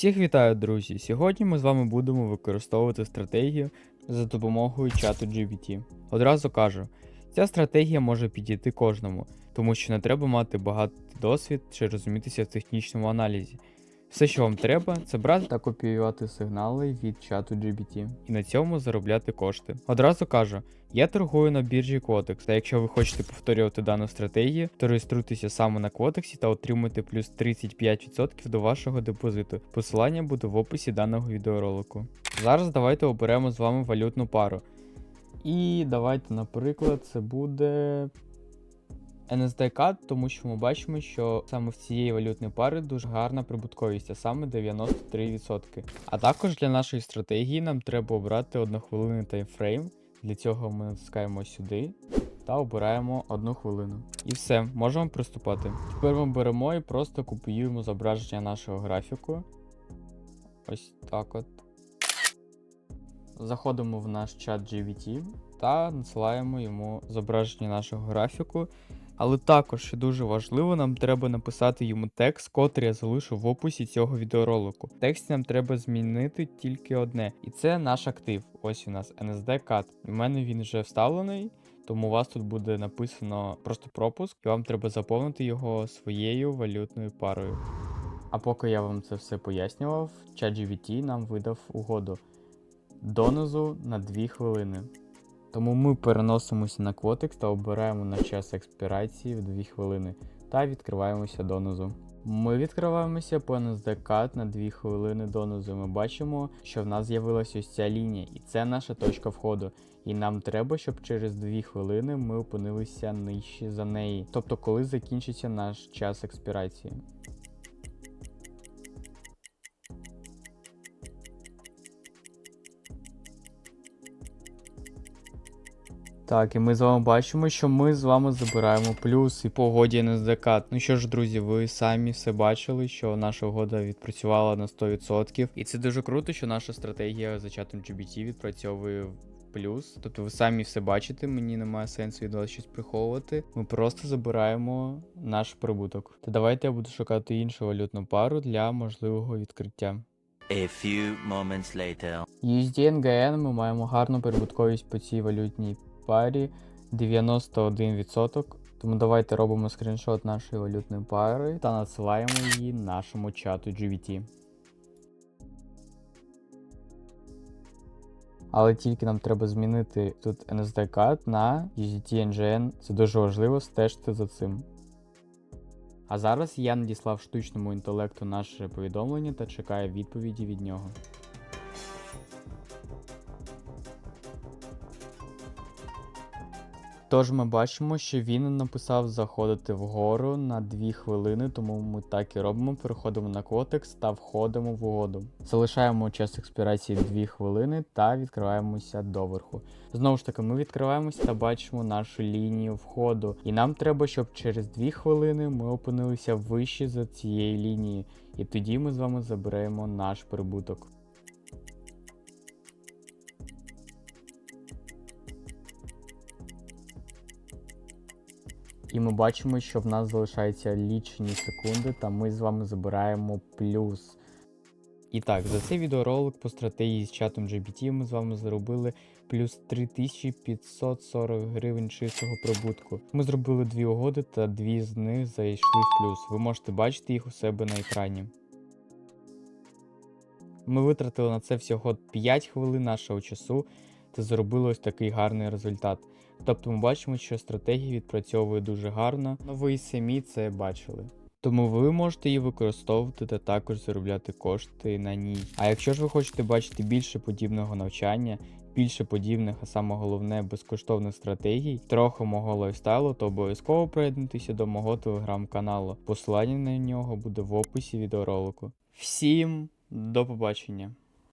Всіх вітаю, друзі! Сьогодні ми з вами будемо використовувати стратегію за допомогою чату GPT. Одразу кажу, ця стратегія може підійти кожному, тому що не треба мати багатий досвід чи розумітися в технічному аналізі. Все, що вам треба, це брати та копіювати сигнали від чату GBT і на цьому заробляти кошти. Одразу кажу, я торгую на біржі Quotex, та якщо ви хочете повторювати дану стратегію, то реєструйтеся саме на Quotex та отримуйте плюс 35% до вашого депозиту. Посилання буде в описі даного відеоролику. Зараз давайте оберемо з вами валютну пару. І давайте, наприклад, це буде NSDK, тому що ми бачимо, що саме в цієї валютної пари дуже гарна прибутковість, а саме 93%. А також для нашої стратегії нам треба обрати однохвилинний таймфрейм. Для цього ми натискаємо сюди та обираємо одну хвилину. І все, можемо приступати. Тепер ми беремо і просто копіюємо зображення нашого графіку. Ось так от. Заходимо в наш чат GBT та надсилаємо йому зображення нашого графіку. Але також, що дуже важливо, нам треба написати йому текст, котрий я залишу в описі цього відеоролику. В тексті нам треба змінити тільки одне, і це наш актив. Ось у нас NSD CAT. У мене він вже вставлений, тому у вас тут буде написано просто пропуск, і вам треба заповнити його своєю валютною парою. А поки я вам це все пояснював, ChatGPT нам видав угоду донизу на 2 хвилини. Тому ми переносимося на Quotex та обираємо на час експірації в 2 хвилини та відкриваємося донизу. Ми відкриваємося по NSD на 2 хвилини донизу. Ми бачимо, що в нас з'явилася ось ця лінія, і це наша точка входу. І нам треба, щоб через 2 хвилини ми опинилися нижче за неї. Тобто, коли закінчиться наш час експірації. Так, і ми з вами бачимо, що ми з вами забираємо плюс і по угоді NSDK. Ну що ж, друзі, ви самі все бачили, що наша угода відпрацювала на 100%. І це дуже круто, що наша стратегія за чатом GBT відпрацьовує в плюс. Тобто ви самі все бачите, мені немає сенсу від вас щось приховувати. Ми просто забираємо наш прибуток. Та давайте я буду шукати іншу валютну пару для можливого відкриття. A few moments later. USD NGN ми маємо гарну прибутковість по цій валютній парі 91%. Тому давайте робимо скріншот нашої валютної пари та надсилаємо її нашому чату GVT. Але тільки нам треба змінити тут NSD на USDT NGN. Це дуже важливо, стежте за цим. А зараз я надіслав штучному інтелекту наше повідомлення та чекаю відповіді від нього. Тож ми бачимо, що він написав заходити вгору на 2 хвилини, тому ми так і робимо. Переходимо на Quotex та входимо в угоду. Залишаємо час експірації 2 хвилини та відкриваємося доверху. Знову ж таки, ми відкриваємося та бачимо нашу лінію входу. І нам треба, щоб через 2 хвилини ми опинилися вище за цією лінією. І тоді ми з вами заберемо наш прибуток. І ми бачимо, що в нас залишаються лічені секунди, та ми з вами забираємо плюс. І так, за цей відеоролик по стратегії з чатом GBT ми з вами заробили плюс 3540 гривень чистого прибутку. Ми зробили дві угоди та дві з них зайшли в плюс. Ви можете бачити їх у себе на екрані. Ми витратили на це всього 5 хвилин нашого часу та зробили ось такий гарний результат. Тобто ми бачимо, що стратегія відпрацьовує дуже гарно, але ви і самі це бачили. Тому ви можете її використовувати та також заробляти кошти на ній. А якщо ж ви хочете бачити більше подібного навчання, більше подібних, а саме головне безкоштовних стратегій, трохи мого лайфстайлу, то обов'язково приєднуйтеся до мого телеграм-каналу. Посилання на нього буде в описі відеоролику. Всім до побачення!